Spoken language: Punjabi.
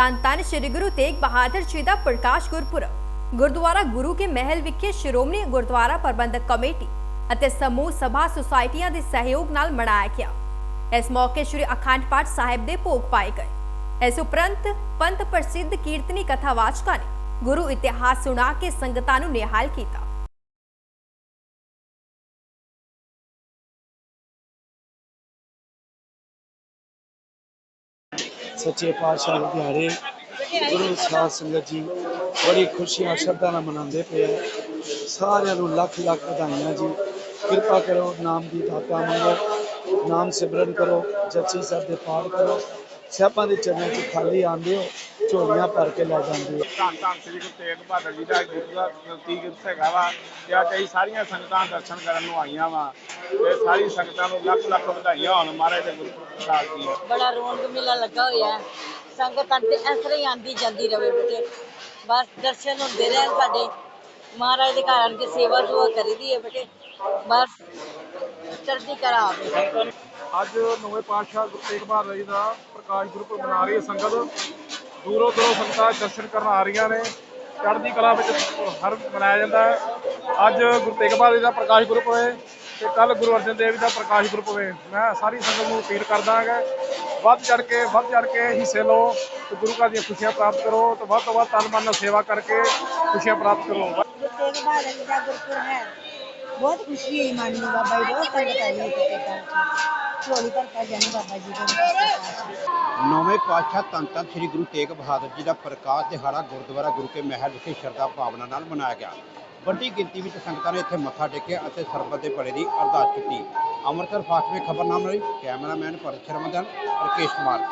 ਧੰਨ ਧੰਨ ਸ੍ਰੀ ਗੁਰੂ ਤੇਗ ਬਹਾਦਰ ਜੀ ਦਾ ਪ੍ਰਕਾਸ਼ ਗੁਰਪੁਰਬ। ਗੁਰਦੁਆਰਾ ਗੁਰੂ ਕੇ ਮਹਿਲ ਵਿਖੇ ਸ਼੍ਰੋਮਣੀ ਗੁਰਦੁਆਰਾ ਪ੍ਰਬੰਧਕ ਕਮੇਟੀ ਅਤੇ ਸਮੂਹ ਸਭਾ ਸੁਸਾਇਟੀਆਂ ਦੇ ਸਹਿਯੋਗ ਨਾਲ ਮਨਾਇਆ ਗਿਆ। ਇਸ ਮੌਕੇ ਸ੍ਰੀ ਅਖੰਡ ਪਾਠ ਸਾਹਿਬ ਦੇ ਭੋਗ ਪਾਏ ਗਏ। ਇਸ ਉਪਰੰਤ ਪੰਥ ਪ੍ਰਸਿੱਧ ਕੀਰਤਨੀ ਕਥਾਵਾਚਕਾਂ ਨੇ ਗੁਰੂ ਇਤਿਹਾਸ ਸੁਣਾ ਕੇ ਸੰਗਤਾਂ ਨੂੰ ਨਿਹਾਲ ਕੀਤਾ। ਸੱਚੇ ਪਾਤਸ਼ਾਹ ਦੇ ਦਿਹਾੜੇ, ਗੁਰੂ ਸਾਧ ਸੰਗਤ ਜੀ, ਬੜੀ ਖੁਸ਼ੀਆਂ, ਸ਼ਰਧਾ ਨਾਲ ਮਨਾਉਂਦੇ ਪਏ ਆ। ਸਾਰਿਆਂ ਨੂੰ ਲੱਖ ਲੱਖ ਵਧਾਈਆਂ ਜੀ। ਕਿਰਪਾ ਕਰੋ, ਨਾਮ ਦੀ ਦਾਤਾ ਮੰਗੋ, ਨਾਮ ਸਿਮਰਨ ਕਰੋ, ਜਪਜੀ ਸਾਹਿਬ ਦੇ ਪਾਠ ਕਰੋ। ਸਿਆਪਾਂ ਦੇ ਚਰਨਾਂ 'ਚ ਖਾਲੀ ਆਉਂਦੇ ਹੋ ਝੋਲੀਆਂ ਭਰ ਕੇ ਲੈ ਜਾਂਦੇ ਹੋ। ਧੰਨ ਧੰਨ ਸ੍ਰੀ ਗੁਰੂ ਤੇਗ ਬਹਾਦਰ ਜੀ ਦਾ ਗੁਰੂ ਦਾ ਤੀਰਥ ਹੈਗਾ ਵਾ ਤੇ ਅੱਜ ਅਸੀਂ ਸਾਰੀਆਂ ਸੰਗਤਾਂ ਦਰਸ਼ਨ ਕਰਨ ਨੂੰ ਆਈਆਂ ਵਾ ਤੇ ਸਾਰੀ ਸੰਗਤਾਂ ਨੂੰ ਲੱਖ ਲੱਖ ਵਧਾਈਆਂ ਹੋਣ ਮਹਾਰਾਜ ਦੇ ਗੁਰੂ ਪ੍ਰਸਾਦ ਜੀ ਬੜਾ ਰੌਣਕ ਮੇਲਾ ਲੱਗਾ ਹੋਇਆ ਹੈ। ਸੰਗਤ ਅੰਤੇ ਇਸ ਤਰ੍ਹਾਂ ਹੀ ਆਂਦੀ ਜਾਂਦੀ ਰਵੇ ਬੇਟੇ। ਬਸ ਦਰਸ਼ਨ ਹੁੰਦੇ ਰਹਿਣ ਸਾਡੇ। ਮਹਾਰਾਜ ਦੇ ਘਰ ਆਣ ਕੇ ਸੇਵਾ ਸੁਆ ਕਰੀਦੀ ਹੈ ਬੇਟੇ। ਬਸ ਚੜ੍ਹਦੀ ਕਰਾ ਆਵੇ। ਅੱਜ ਨਵੇਂ ਪਾਤਸ਼ਾਹ ਗੁਰੂ ਤੇਗ ਬਹਾਦਰ ਜੀ ਦਾ ਪ੍ਰਕਾਸ਼ ਗੁਰਪੁਰਬ ਮਨਾ ਰਹੀ ਹੈ ਸੰਗਤ। ਦੂਰੋਂ ਦੂਰੋਂ ਸੰਗਤਾਂ ਦਰਸ਼ਨ ਕਰਨ ਆ ਰਹੀਆਂ ਨੇ। ਚੜ੍ਹਦੀ ਕਲਾ ਵਿੱਚ ਹਰ ਮਨਾਇਆ ਜਾਂਦਾ ਹੈ। ਅੱਜ ਗੁਰੂ ਤੇਗ ਬਹਾਦਰ ਜੀ ਦਾ ਪ੍ਰਕਾਸ਼ ਗੁਰਪੁਰਬ ਹੈ ਤੇ ਕੱਲ ਗੁਰੂ ਅਰਜਨ ਦੇਵ ਜੀ ਦਾ ਪ੍ਰਕਾਸ਼ ਗੁਰਪੁਰਬ ਹੈ ਮੈਂ ਸਾਰੀ ਸੰਗਤ ਨੂੰ ਅਪੀਲ ਕਰਦਾ ਹਾਂ ਵੱਧ ਚੜ ਕੇ, ਵੱਧ ਚੜ ਕੇ ਹਿੱਸੇ ਲਓ ਤੇ ਗੁਰੂ ਘਰ ਦੀਆਂ ਖੁਸ਼ੀਆਂ ਪ੍ਰਾਪਤ ਕਰੋ ਤੇ ਵੱਧ ਤੋਂ ਵੱਧ ਤਨ ਮਨ ਨਾਲ ਸੇਵਾ ਕਰਕੇ ਖੁਸ਼ੀਆਂ ਪ੍ਰਾਪਤ ਕਰੋ। ਗੁਰੂ ਤੇਗ ਬਹਾਦਰ ਜੀ ਦਾ ਗੁਰਪੁਰ ਹੈ। ਬਹੁਤ ਖੁਸ਼ੀ ਹੋਈ ਮਨ ਬਾਬਾ ਜੀ ਬਹੁਤ ਸੰਗਤ ਆਈ ਹੈ ਕਿਤੇ ਤਾਂ ਝੋਲੀ ਭਰ ਕੇ ਬਾਬਾ ਜੀ ਦੇ। ਨੌਵੇਂ ਪਾਤਸ਼ਾਹ ਧੰਨ ਧੰਨ ਸ੍ਰੀ ਗੁਰੂ ਤੇਗ ਬਹਾਦਰ ਜੀ ਦਾ ਪ੍ਰਕਾਸ਼ ਦਿਹਾੜਾ ਗੁਰਦੁਆਰਾ ਗੁਰੂ ਕੇ ਮਹਿਲ ਵਿਖੇ ਸ਼ਰਧਾ ਭਾਵਨਾ ਨਾਲ ਮਨਾਇਆ ਗਿਆ। ਵੱਡੀ ਗਿਣਤੀ ਵਿੱਚ ਸੰਗਤਾਂ ਨੇ ਇੱਥੇ ਮੱਥਾ ਟੇਕਿਆ ਅਤੇ ਸਰਬਤ ਦੇ ਭਲੇ ਦੀ ਅਰਦਾਸ ਕੀਤੀ। ਅੰਮ੍ਰਿਤਸਰ ਫਾਸਟ ਵਿੱਚ ਖਬਰਨਾਮਾ ਲਈ ਕੈਮਰਾਮੈਨ ਭਰਤ ਸ਼ਰਮਾ ਰਕੇਸ਼ ਕੁਮਾਰ।